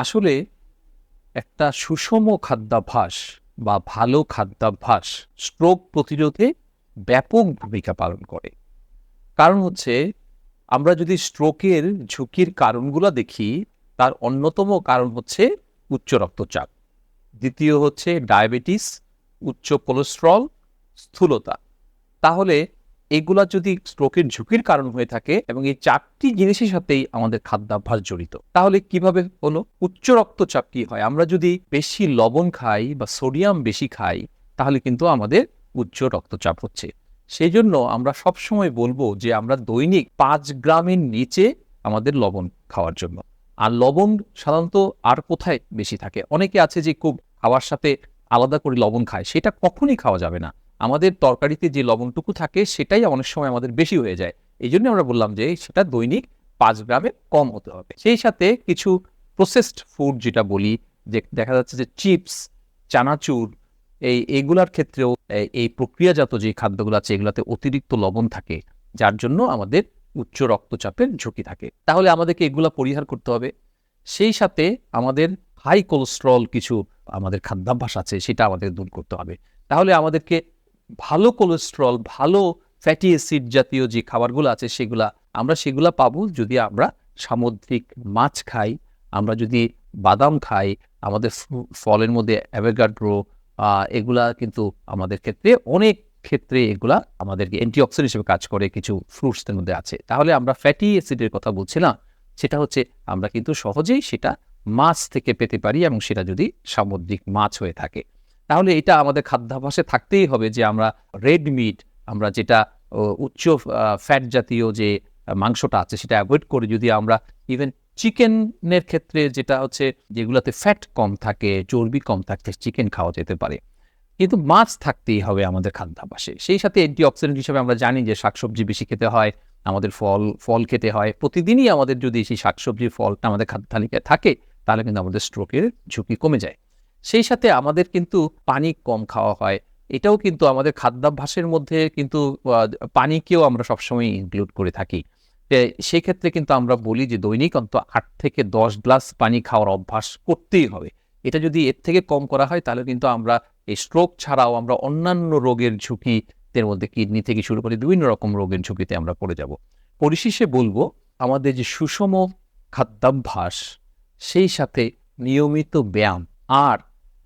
আসলে একটা সুষম খাদ্যাভ্যাস বা ভালো খাদ্যাভ্যাস স্ট্রোক প্রতিরোধে ব্যাপক ভূমিকা পালন করে। কারণ হচ্ছে, আমরা যদি স্ট্রোকের ঝুঁকির কারণগুলো দেখি, তার অন্যতম কারণ হচ্ছে উচ্চ রক্তচাপ। দ্বিতীয় হচ্ছে ডায়াবেটিস, উচ্চ কোলেস্ট্রল, স্থূলতা। তাহলে এগুলা যদি স্ট্রোকের ঝুঁকির কারণ হয়ে থাকে এবং এই চারটি জিনিসের সাথেই আমাদের খাদ্যাভ্যাস জড়িত, তাহলে কীভাবে হলো? উচ্চ রক্তচাপ কি হয়? আমরা যদি বেশি লবণ খাই বা সোডিয়াম বেশি খাই, তাহলে কিন্তু আমাদের উচ্চ রক্তচাপ হচ্ছে। সেই জন্য আমরা সবসময় বলব যে আমরা দৈনিক পাঁচ গ্রামের নিচে আমাদের লবণ খাওয়ার জন্য। আর লবণ সাধারণত আর কোথায় বেশি থাকে? অনেকে আছে যে খুব খাওয়ার সাথে আলাদা করে লবণ খায়, সেটা কখনই খাওয়া যাবে না। আমাদের তরকারিতে যে লবণটুকু থাকে সেটাই অনেক সময় আমাদের বেশি হয়ে যায়। এই জন্য আমরা বললাম যে সেটা দৈনিক পাঁচ গ্রামে কম হতে হবে। সেই সাথে কিছু প্রসেসড ফুড যেটা বলি, যে দেখা যাচ্ছে যে চিপস চানাচুর, এই এগুলার ক্ষেত্রেও এই- প্রক্রিয়াজাত যে খাদ্যগুলো আছে এগুলাতে অতিরিক্ত লবণ থাকে, যার জন্য আমাদের উচ্চ রক্তচাপের ঝুঁকি থাকে। তাহলে আমাদেরকে এগুলা পরিহার করতে হবে। সেই সাথে আমাদের হাই কোলেস্ট্রল কিছু আমাদের খাদ্যাভ্যাস আছে সেটা আমাদের দূর করতে হবে। তাহলে আমাদেরকে ভালো কোলেস্ট্রল ভালো ফ্যাটি অ্যাসিড জাতীয় যে খাবারগুলো আছে সেগুলা, আমরা সেগুলা পাবো যদি আমরা সামুদ্রিক মাছ খাই, আমরা যদি বাদাম খাই, আমাদের ফলের মধ্যে অ্যাভোগাড্রো এগুলা কিন্তু আমাদের ক্ষেত্রে, অনেক ক্ষেত্রে এগুলা আমাদেরকে অ্যান্টিঅক্সিডেন্ট হিসেবে কাজ করে, কিছু ফ্রুটসের মধ্যে আছে। তাহলে আমরা ফ্যাটি অ্যাসিডের কথা বলছিলাম সেটা হচ্ছে আমরা কিন্তু সহজেই সেটা মাছ থেকে পেতে পারি এবং সেটা যদি সামুদ্রিক মাছ হয়ে থাকে। তাহলে এটা আমাদের খাদ্যাভ্যাসে থাকতেই হবে যে আমরা রেড মিট আমরা যেটা উচ্চ ফ্যাট জাতীয় যে মাংসটা আছে সেটা অ্যাভয়েড করে যদি আমরা ইভেন চিকেনের ক্ষেত্রে যেটা হচ্ছে যেগুলোতে ফ্যাট কম থাকে, চর্বি কম থাকে চিকেন খাওয়া যেতে পারে। কিন্তু মাছ থাকতেই হবে আমাদের খাদ্যাভ্যাসে। সেই সাথে অ্যান্টিঅক্সিডেন্ট হিসেবে আমরা জানি যে শাকসবজি বেশি খেতে হয়, আমাদের ফল ফল খেতে হয়। প্রতিদিনই আমাদের যদি সেই শাকসবজির ফলটা আমাদের খাদ্য তালিকায় থাকে, তাহলে কিন্তু আমাদের স্ট্রোকের ঝুঁকি কমে যায়। সেই সাথে আমাদের কিন্তু পানি কম খাওয়া হয়। এটাও কিন্তু আমাদের খাদ্যাভ্যাসের মধ্যে কিন্তু পানিকেও আমরা সবসময় ইনক্লুড করে থাকি। সেক্ষেত্রে কিন্তু আমরা বলি যে দৈনিক অন্তত আট থেকে দশ গ্লাস পানি খাওয়ার অভ্যাস করতেই হবে। এটা যদি এর থেকে কম করা হয়, তাহলে কিন্তু আমরা এই স্ট্রোক ছাড়াও আমরা অন্যান্য রোগের ঝুঁকিতে মধ্যে কিডনি থেকে শুরু করে বিভিন্ন রকম রোগের ঝুঁকিতে আমরা পড়ে যাব। পরিশেষে বলব, আমাদের যে সুষম খাদ্যাভ্যাস, সেই সাথে নিয়মিত ব্যায়াম আর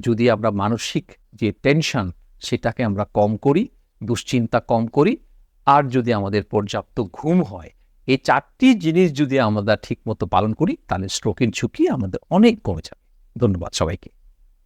যদি আমরা মানসিক যে টেনশন সেটাকে আমরা কম করি, দুশ্চিন্তা কম করি, আর যদি আমাদের পর্যাপ্ত ঘুম হয়, এই চারটি জিনিস যদি আমরা ঠিকমতো পালন করি, তাহলে স্ট্রোকের ঝুঁকি আমাদের অনেক কমে যাবে। ধন্যবাদ সবাইকে।